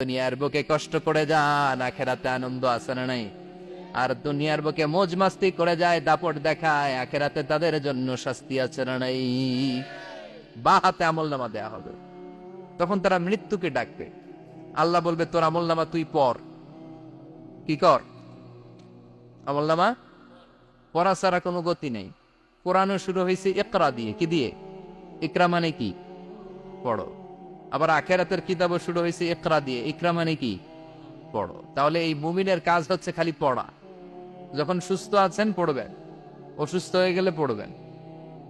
দুনিয়ার বুকে কষ্ট করে যান, আখেরাতে আনন্দ আছে না নাই? আর দুনিয়ার বুকে মোজ মাস্তি করে যায়, দাপট দেখায়, আখেরাতে তাদের জন্য শাস্তি আছে না নাই? বা হাতে আমল নামা দেয়া হবে। তখন তারা মৃত্যুকে ডাকবে। আল্লাহ বলবে, তোর আমল নামা তুই পর। কি কর? আমল নামা পড়া ছাড়া কোনো গতি নেই। কোরআনও শুরু হয়েছে একরা দিয়ে। কি দিয়ে? ইকরা মানে কি? পড়ো। আবার আখেরাতের কিতাবও শুরু হয়েছে ইকরা দিয়ে। ইকরা মানে কি? পড়ো। তাহলে এই মুমিনের কাজ হচ্ছে খালি পড়া। যখন সুস্থ আছেন, পড়বেন। অসুস্থ হয়ে গেলে পড়বেন।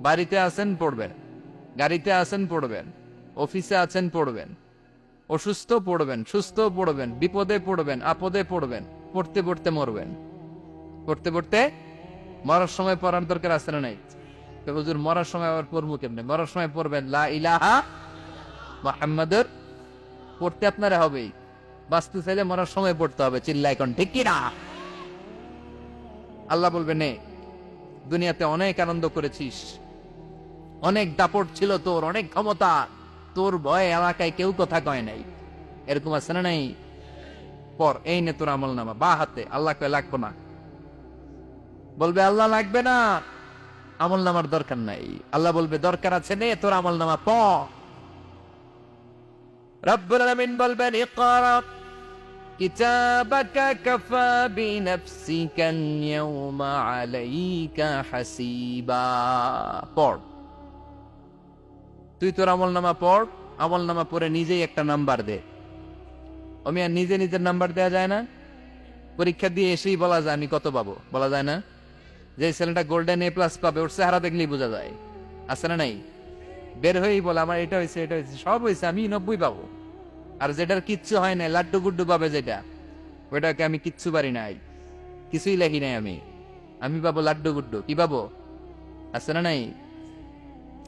বাড়িতে আছেন, পড়বেন। গাড়িতে আছেন, পড়বেন। অফিসে আছেন, পড়বেন। অসুস্থ, পড়বেন। সুস্থ, পড়বেন। বিপদে পড়বেন, আপদে পড়বেন। পড়তে পড়তে মরবেন। পড়তে পড়তে মরার সময় পড়ার দরকার আছে না নাই? মরার সময় আবার পড়ব কেমনে? মরার সময় পড়বেন, লা ইলাহা মোহাম্মদের পড়তে আপনারা হবেই। বাঁচতে চাইলে মরার সময় পড়তে হবে চিল্লা এখন ঠিক কিনা? আল্লাহ বলবে, নে, দুনিয়াতে অনেক আনন্দ করেছিস। অনেক দাপট ছিল তোর, অনেক ক্ষমতা। তোর ভয়ে এলাকায় কেউ কথা কয় নাই। এরকম আছে না নাই? পর, এই নে তোর আমল নামা, বা হাতে, আল্লাহ কয়, লাগবো না। বলবে, আল্লাহ লাগবে না। আমল নামার দরকার নাই। আল্লাহ বলবে, দরকার আছে, নে তোর আমল নামা, প। বলবেন ইকরা পড়। তুই তোর আমল নামা পড় আমল নামা পড়ে নিজেই একটা নাম্বার দে। আর নিজে নিজের নাম্বার দেয়া যায় না। পরীক্ষা দিয়ে এসেই বলা যায়, আমি কত পাবো? বলা যায় না। যে ছেলেটা গোল্ডেন এ প্লাস পাবে, ওর চেহারা দেখলেই বোঝা যায়। আছে না নাই? বের হয়েই বলে, আমার এটা হয়েছে এটা হয়েছে, সব হয়েছে, আমি নব্বই পাবো। আর যেটার কিচ্ছু হয় না লাড্ডু গুড্ডু পাবে যেটা, ওইটাকে আমি কিচ্ছু পারি নাই, কিছুই লেখি নাই আমি। আমি পাবো লাড্ডু গুড্ডু, কি পাবো? আছে না নাই?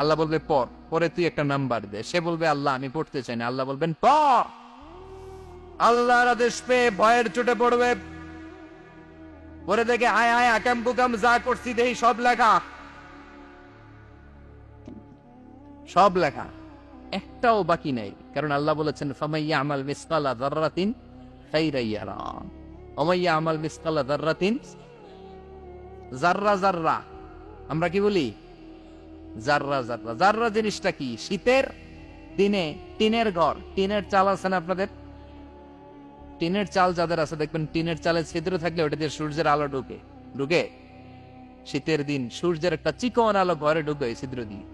আল্লাহ বলবে পর পরে তুই একটা নাম্বার দে। সে বলবে, আল্লাহ, আমি পড়তে চাই না। আল্লাহ বলবেন পর আল্লাহর আদেশ পেয়ে ভয়ের চোটে পড়বে। পরে দেখে, আয় আয়, আকাম বুকাম যা করছি দেই, সব লেখা। সব লেখা। একটাও বাকি নাই। কারণ আল্লাহ বলেছেন ফামাইয়া আমাল মিসকালা দাররাতিন খাইরাই ইয়ারা। ওমাইয়া আমাল মিসকালা দাররাতিন জাররা জাররা আমরা কি বলি? জাররা জাররা জাররা জিনিসটা কি? শীতের দিনে টিনের ঘর। টিনের চাল আছে না আপনাদের? টিনের চাল যাদের আছে, দেখবেন টিনের চালে ছিদ্র থাকলে ওটা দিয়ে সূর্যের আলো ঢুকে। ঢুকে? শীতের দিন সূর্যের একটা চিকন আলো ঘরে ঢুকে ছিদ্র দিয়ে।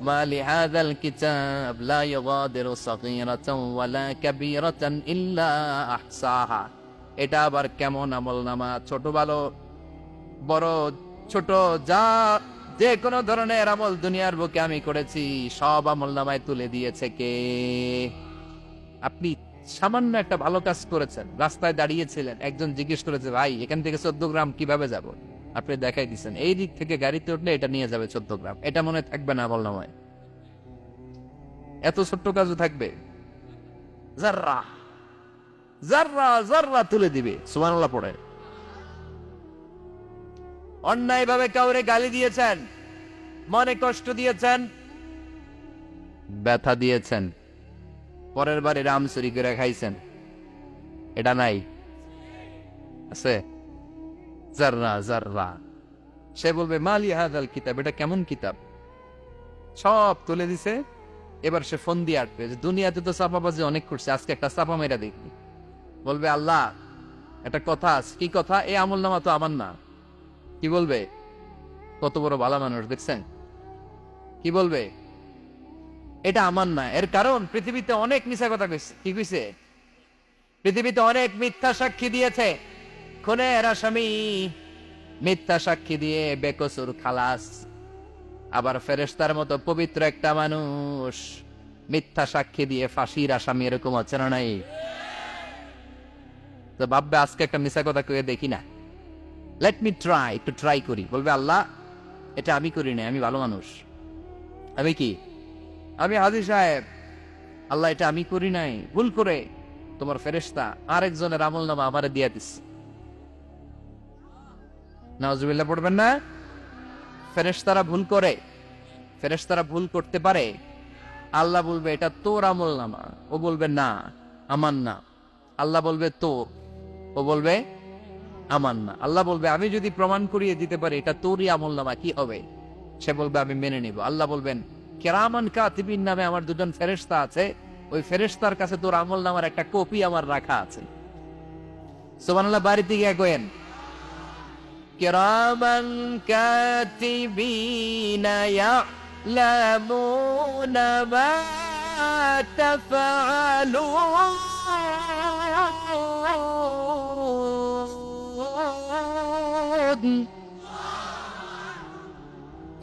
ما لهذا الكتاب لا يغادر صغيرة ولا كبيرة إلا أحصاها এটা আবার কেমন আমল নামা ছোট ভালো বড় ছোট যা যে কোনো ধরনের আমল দুনিয়ার বুকে আমি করেছি সব আমল নামায় তুলে দিয়েছে কে আপনি সামান্য একটা ভালো কাজ করেছেন রাস্তায় দাঁড়িয়েছিলেন একজন জিজ্ঞেস করেছে ভাই এখান থেকে চোদ্দ গ্রাম কিভাবে যাব আপনি দেখাই দিচ্ছেন এই দিক থেকে গাড়িতে উঠলে এটা নিয়ে যাবে চোদ্দ গ্রাম। এটা মনে থাকবে না আমল নামায় এত ছোট্ট কাজও থাকবে? জাররা। জাররা জাররা তুলে দিবে। পড়ে। অন্যায় ভাবে কাউরে গালি দিয়েছেন, মনে কষ্ট দিয়েছেন, ব্যথা দিয়েছেন, পরের বারে রাম চুরি করে খাইছেন। এটা নাই। আছে? জাররা জাররা। সে বলবে, মালি হাদাল কিতাব, এটা কেমন কিতাব? সব তুলে দিছে। এবার সে ফোন দিয়ে আটবে যে দুনিয়াতে তো চাপাবাজি অনেক করছে, আজকে একটা চাপা মেরা দেখি। বলবে, আল্লাহ, একটা কথা আছে। কি কথা? এই আমল নামা তো আমার না। কি বলবে? কত বড় ভালো মানুষ, দেখছেন? কি বলবে? এটা আমার না। এর কারণ, পৃথিবীতে অনেক মিশা কথা কইছে। কি কইছে? পৃথিবীতে অনেক মিথ্যা সাক্ষী দিয়েছে। খুনের আসামি মিথ্যা সাক্ষী দিয়ে বেকসুর খালাস। আবার ফেরেশতার মতো পবিত্র একটা মানুষ। মিথ্যা সাক্ষী দিয়ে ফাঁসির আসামি এরকম আছে না নাই? তো ভাববে আজকে একটা মিশা কথা কয়ে দেখি না। লেট মি ট্রাই একটু ট্রাই করি। বলবে, আল্লাহ, এটা আমি করি না আমি ভালো মানুষ। আমি কি? আমি হাজির সাহেব। আল্লাহ, এটা আমি করি নাই। ভুল করে তোমার ফেরেশতা আরেকজনের আমল নামা আমারে দিয়া দিস নজরুল্লাহ পড়বেন না? ফেরেশতারা ভুল করে। ফেরেশতারা ভুল করতে পারে। আল্লাহ বলবে, এটা তোর আমল নামা। ও বলবে, না, আমার না। আল্লাহ বলবে, তোর। ও বলবে, আমার না। আল্লাহ বলবে, আমি যদি প্রমাণ করিয়ে দিতে পারি, এটা তোরই আমল নামা, কি হবে? সে বলবে, আমি মেনে নিব। আল্লাহ বলবেন, কেরামান কাতিবিন নামে আমার দুজন ফেরেশতা আছে। ওই ফেরেশতার কাছে তোর আমল নামার একটা কপি আমার রাখা আছে। সুবহানাল্লাহ বাড়িতে গিয়ে গোয়েন কেরামান কাতিবিন يعلمون ما تفعلون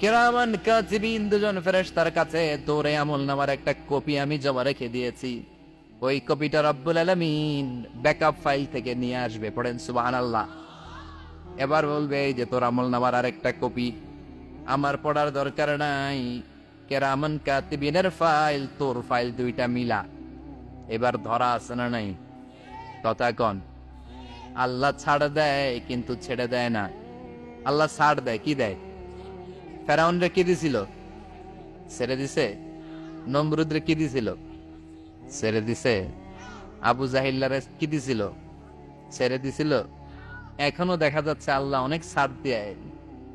কেরামান কাতিবিন দুজন ফেরেশতার কাছে তোরে আমল নামার একটা কপি আমি জমা রেখে দিয়েছি ওই কপিটা রব্বুল আলামিন ব্যাকআপ ফাইল থেকে নিয়ে আসবে পড়েন সুবহানাল্লাহ এবার বলবে যে তোর আমল নামার আরেকটা কপি। আমার পড়ার দরকার নাই। কেরামান কাতিবিনের ফাইল, তোর ফাইল দুইটা মিলা। এবার ধরা আছে না নাই? কথা কন, আল্লাহ ছাড় দেয় কিন্তু ছেড়ে দেয় না। আল্লাহ ছাড় দেয়, কি দেয়? ফেরাউনরে কি দিছিল? ছেড়ে দিছে? নমরুদরে কি দিছিল? ছেড়ে দিছে? আবু জাহিল্লারে কি দিছিল? ছেড়ে দিছিল? এখনও দেখা যাচ্ছে আল্লাহ অনেক ছাড় দেয়।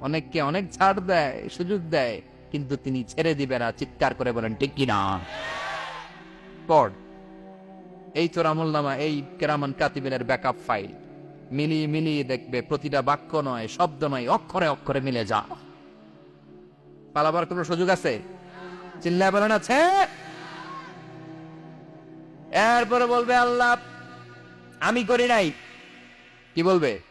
অনেককে অনেক ছাড় দেয়, সুযোগ দেয়, কিন্তু তিনি ছেড়ে দিবে না চিৎকার করে বলেন, ঠিক কিনা? পড়। এই তোর আমল নামা এই কেরামান কাতিবিনের ব্যাকআপ ফাইল। মিলিয়ে মিলিয়ে দেখবে প্রতিটা বাক্য নয়, শব্দ নয়, অক্ষরে অক্ষরে মিলে যা। পালাবার কোনো সুযোগ আছে? চিল্লায় বলেন, আছে। এরপরে বলবে, আল্লাহ, আমি করি নাই। কি বলবে?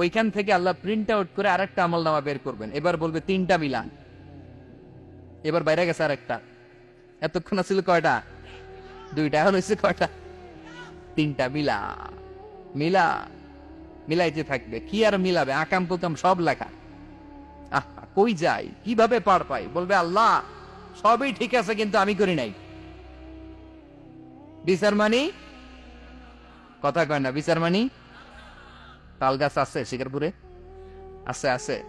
ওইখান থেকে আল্লাহ প্রিন্ট আউট করে আরেকটা আমল নামা বের করবেন। এবার বলবে তিনটা মিলান। এবার বাইরে গেছে আরেকটা। এতক্ষণ ছিল কয়টা? দুইটা, এখন হয়েছে কয়টা? তিনটা মিলা মিলা মিলাইতে থাকবে। কি আর মিলাবে? আকাম কুকাম সব লেখা। আহ, কই যাই? কীভাবে পার পাই? বলবে, আল্লাহ, সবই ঠিক আছে, কিন্তু আমি করি নাই। বিচার মানি কথা কয় না বিচার মানি তাল গাছ আছে, শিকারপুরে? আছে আছে।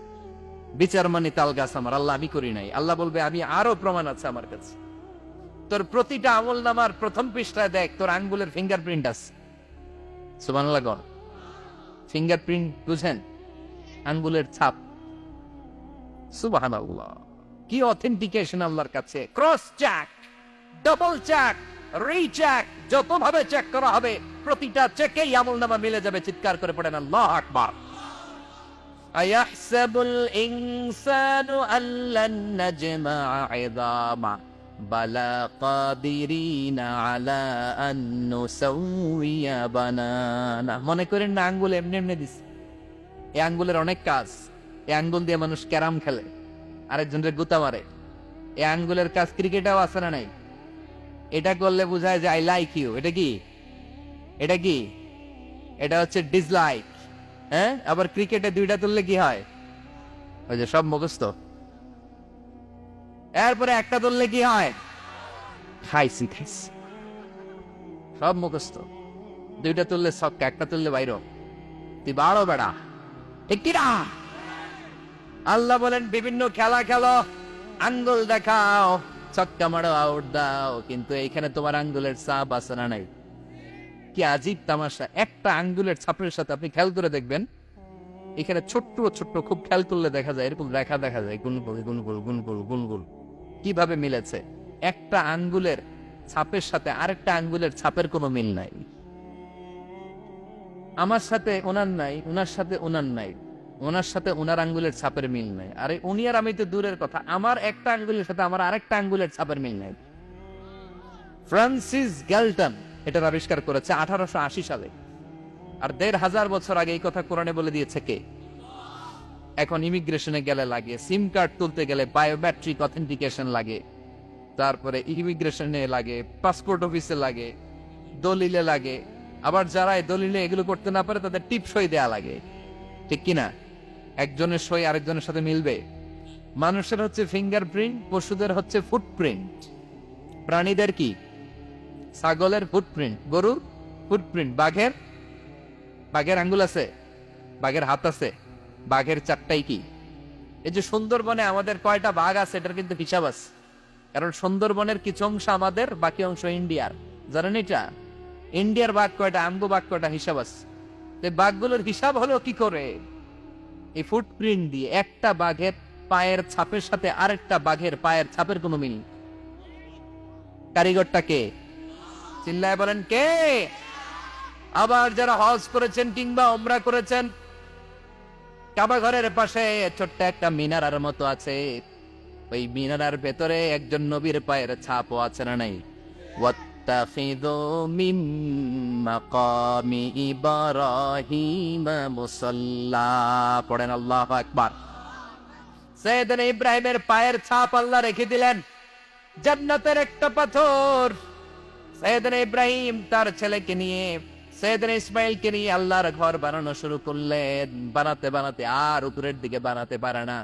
বিচার মানি তাল গাছ আমার, আল্লাহ আমি করি নাই। আল্লাহ বলবে, আমি আরও প্রমাণ আছে আমার কাছে। তোর প্রতিটা আমল নামার প্রথম পৃষ্ঠায় দেখ, তোর আঙ্গুলের ফিঙ্গারপ্রিন্ট আছে। সুবহানাল্লাহ গণ ফিঙ্গারপ্রিন্ট বুঝেন? আঙ্গুলের ছাপ। সুবহানাল্লাহ। কি অথেন্টিকেশন আল্লাহর কাছে? Cross check double check recheck যত ভাবে চেক করা হবে প্রতিটা চেকেই আমল নামা মিলে যাবে চিৎকার করে পড়েন আল্লাহ আকবার أيحسب الإنسان أن لن نجمع عظاما বালা কাদিরিনা আলা আন নুসাউইয়া বানানা মনে করেন না আঙ্গুল এমনি এমনি দিস এই আঙ্গুলের অনেক কাজ এই আঙ্গুল দিয়ে মানুষ ক্যারাম খেলে আরেকজনের গুতা মারে এই আঙ্গুলের কাজ ক্রিকেটাও আছে না নাই এটা করলে বোঝায় যে আই লাইক ইউ এটা কি এটা কি? এটা হচ্ছে ডিসলাইক হ্যাঁ? আবার ক্রিকেটে দুইটা তুললে কি হয়? ওই যে সব মুখস্থ। এরপরে একটা তুললে কি হয়? খাইছি খাইছি সব মুখস্থ। দুইটা তুললে সবকা একটা তুললে বাইর। তুই বাড়ো বেড়া। ঠিক না? আল্লাহ বলেন, বিভিন্ন খেলা খেলো, আঙ্গুল দেখাও, ছক্কা মারো আউট দাও। কিন্তু এইখানে তোমার আঙ্গুলের চাপ আছে না নাই? কি আজীব তামাশা, একটা আঙ্গুলের ছাপের সাথে আপনি খেয়াল করে দেখবেন, এখানে ছোট্ট ছোট্ট খুব খেয়াল করলে দেখা যায়, এরকম রেখা দেখা যায় গুনগুল গুনগুল গুনগুল গুনগুল কীভাবে মিলেছে? একটা আঙ্গুলের ছাপের সাথে আরেকটা আঙ্গুলের ছাপের কোনো মিল নাই। আমার সাথে ওনার নাই, ওনার সাথে ওনার নাই, ওনার সাথে ওনার আঙ্গুলের ছাপের মিল নাই। আরে, উনি আর আমি তো দূরের কথা, আমার একটা আঙ্গুলের সাথে আমার আরেকটা আঙ্গুলের ছাপের মিল নাই। ফ্রান্সিস গ্যালটন এটার আবিষ্কার করেছে আঠারোশো আশি সালে। আর দেড় হাজার বছর আগে এই কথা কোরআনে বলে দিয়েছে কে? এখন ইমিগ্রেশনে গেলে লাগে সিম কার্ড তুলতে গেলে বায়োমেট্রিক অথেন্টিকেশন লাগে, তারপরে ইমিগ্রেশনে লাগে পাসপোর্ট অফিসে লাগে, দলিলে লাগে, আবার যারা এই দলিলে এগুলো করতে না পারে তাদের টিপ সই দেয়া লাগে। ঠিক কিনা? একজনের সই আরেকজনের সাথে মিলবে। মানুষের হচ্ছে ফিঙ্গারপ্রিন্ট পশুদের হচ্ছে ফুটপ্রিন্ট প্রাণীদের কি? ছাগলের ফুটপ্রিন্ট গরুর ফুটপ্রিন্ট বাঘের বাঘের আঙ্গুল আছে, বাঘের হাত আছে, বাঘের চারটাই কি? এই যে সুন্দরবনে আমাদের কয়টা বাঘ আছে, এটার কিন্তু হিসাব আছে। কারণ সুন্দরবনের কিছু অংশ আমাদের, বাকি অংশ ইন্ডিয়ার। জানেন এটা? ইন্ডিয়ার বাঘ কয়টা আমগো বাঘ কয়টা হিসাব আছে। বাঘগুলোর হিসাব হলো কি করে? এই ফুটপ্রিন্ট দিয়ে একটা বাঘের পায়ের ছাপের সাথে আরেকটা বাঘের পায়ের ছাপের কোনো মিল? নেই। চিল্লায় বলেন কে? আবার যারা হজ করেছেন কিংবা অমরা করেছেন, কাবা ঘরের পাশে ছোট্ট একটা মিনারার মতো আছে। ওই মিনারার ভেতরে একজন নবীর পায়ের ছাপও আছে না নাই? ইব্রাহিমের পায়ের ছাপ আল্লাহ রেখে দিলেন। জান্নাতের একটা পাথর। সৈয়দনা ইব্রাহিম তার ছেলেকে নিয়ে, সৈয়দনা ইসমাইলকে নিয়ে আল্লাহর ঘর বানানো শুরু করলেন। বানাতে বানাতে আর উপরের দিকে বানাতে পারে না।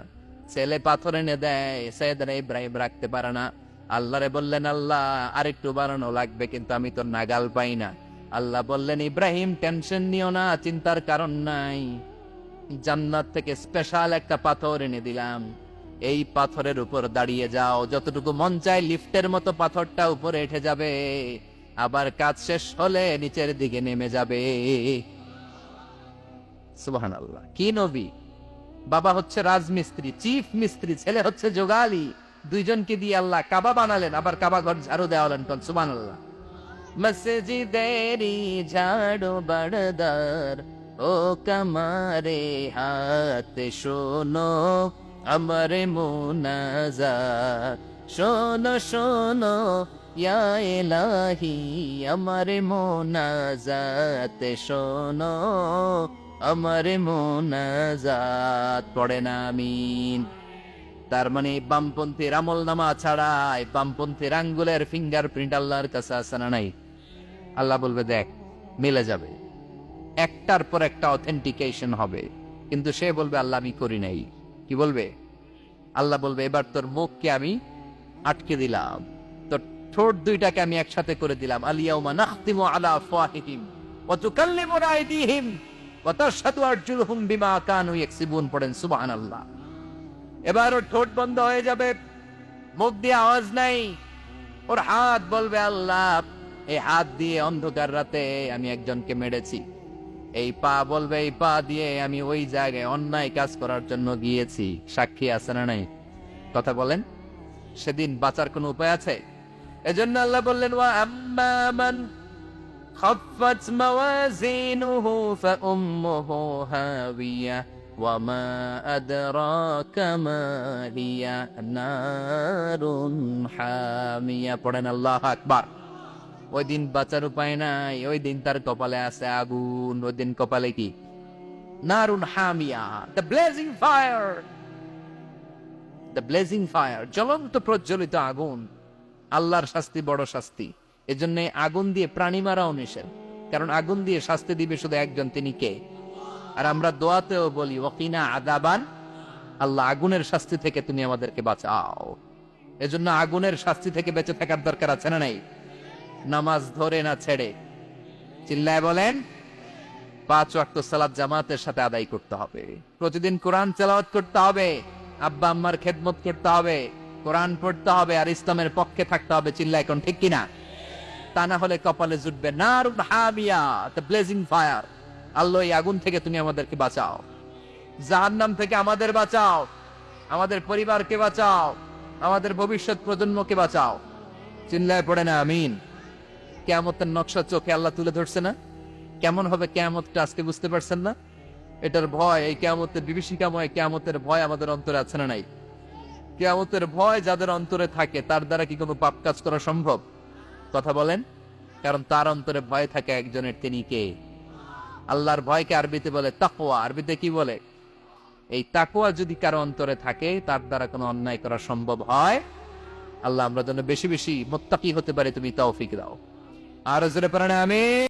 ছেলে পাথর এনে দেয়, সৈয়দনা ইব্রাহিম রাখতে পারে না। আল্লাহরে বললেন, আল্লাহ, আরেকটু বানানো লাগবে, কিন্তু আমি তো নাগাল পাই না। আল্লাহ বললেন, ইব্রাহিম, টেনশন নিও না, চিন্তার কারণ নাই। জান্নাত থেকে স্পেশাল একটা পাথর এনে দিলাম। এই পাথরের উপর দাঁড়িয়ে যাও। যতটুকু মন চায় লিফটের মতো পাথরটা উপরে উঠে যাবে। আবার কাজ শেষ হলে নিচের দিকে নেমে যাবে। আল্লাহ কি নবী? বাবা হচ্ছে রাজমিস্ত্রি, চিফ মিস্ত্রি, ছেলে হচ্ছে যোগালি। দুইজনকে দিয়ে আল্লাহ কাবা বানালেন, আবার কাবা ঘর ঝাড়ু দেওয়ালেন কোন? সুবান আল্লাহ মসজিদেরি ঝাড়ু বড়দার ও কামারে হাত শোনো। আমার মুনাজাত। শোনো শোনো, ইয়া এলাহি আমার মুনাজাত। শোনো, আমার মুনাজাত। পড়ে না আমিন। তার মানে বামপন্থীর আমল নামা ছাড়াই বামপন্থীর আঙ্গুলের ফিঙ্গারপ্রিন্ট আল্লাহর কাছে আছে না নাই? আল্লাহ বলবে, দেখ, মিলে যাবে। একটার পর একটা অথেন্টিকেশন হবে। কিন্তু সে বলবে, আল্লাহ আমি করি নাই। কি বলবে? আল্লাহ বলবে, এবার তোর মুখকে আমি আটকে দিলাম। তোর ঠোঁট দুইটাকে আমি একসাথে করে দিলাম। আলিয়াউমা বিমা কানু পড়েন এবার ওর ঠোঁট বন্ধ হয়ে যাবে। মুখ দিয়ে আওয়াজ নাই। ওর হাত বলবে, আল্লাহ, এই হাত দিয়ে অন্ধকার রাতে আমি একজনকে মেরেছি। এই পা বলবে, এই পা দিয়ে আমি ওই জায়গায় অন্যায় কাজ করার জন্য গিয়েছি। সাক্ষী আছে না নাই? কথা বলেন। সেদিন বাঁচার কোনো উপায় আছে? এজন্য আল্লাহ বললেন, ওয়া আম্মা হামিয়া। পড়েন আল্লাহু আকবার। ওই দিন বাঁচার উপায় নাই ওই দিন তার কপালে আছে আগুন ওই দিন কপালে কি? নারুন হামিয়া the blazing fire the blazing fire জ্বলন্ত প্রজ্বলিত আগুন, আল্লাহর শাস্তি বড় শাস্তি। এজন্য আগুন দিয়ে প্রাণী মারাও নিষেধ, কারণ আগুন দিয়ে শাস্তি দিবে শুধু একজন, তিনি কে? আর আমরা দোয়াতেও বলি ওকিনা আদাবান আল্লাহ আগুনের শাস্তি থেকে তুমি আমাদেরকে বাঁচাও। এজন্য আগুনের শাস্তি থেকে বেঁচে থাকার দরকার আছে না নাই? নামাজ ধরে না ছেড়ে। চিল্লায় বলেন, পাঁচ ওয়াক্ত সালাদ জামাতের সাথে আদায় করতে হবে। প্রতিদিন কোরআন তেলাওয়াত করতে হবে, আব্বা আম্মার খেদমত করতে হবে, কোরআন পড়তে হবে আর ইসলামের পক্ষে থাকতে হবে চিল্লা এখন ঠিক কিনা? তা না হলে কপালে জুটবে হামিয়া ব্লেজিং ফায়ার আল্লাহ এই আগুন থেকে তুমি আমাদেরকে বাঁচাও। জাহান্নাম থেকে আমাদের বাঁচাও। আমাদের পরিবারকে বাঁচাও। আমাদের ভবিষ্যৎ প্রজন্মকে বাঁচাও। চিল্লায় পড়ে না, আমিন। কেয়ামতের নকশা চোখে আল্লাহ তুলে ধরছে না? কেমন হবে কেয়ামতটা আজকে বুঝতে পারছেন না? এটার ভয়, এই কেয়ামতের বিভীষিকাময় কেয়ামতের ভয় আমাদের অন্তরে আছে না নাই? কেয়ামতের ভয় যাদের অন্তরে থাকে, তার দ্বারা কি কোনো পাপ কাজ করা সম্ভব? কথা বলেন। কারণ তার অন্তরে ভয় থাকে একজনের, তিনি কে? আল্লাহর ভয়কে আরবিতে বলে তাকোয়া আরবিতে কি বলে? এই তাকোয়া যদি কারও অন্তরে থাকে, তার দ্বারা কোনো অন্যায় করা সম্ভব হয়। আল্লাহ আমরা যেন বেশি বেশি মোত্তাকি হতে পারে, তুমি তৌফিক দাও। আর জোরে পারে আমি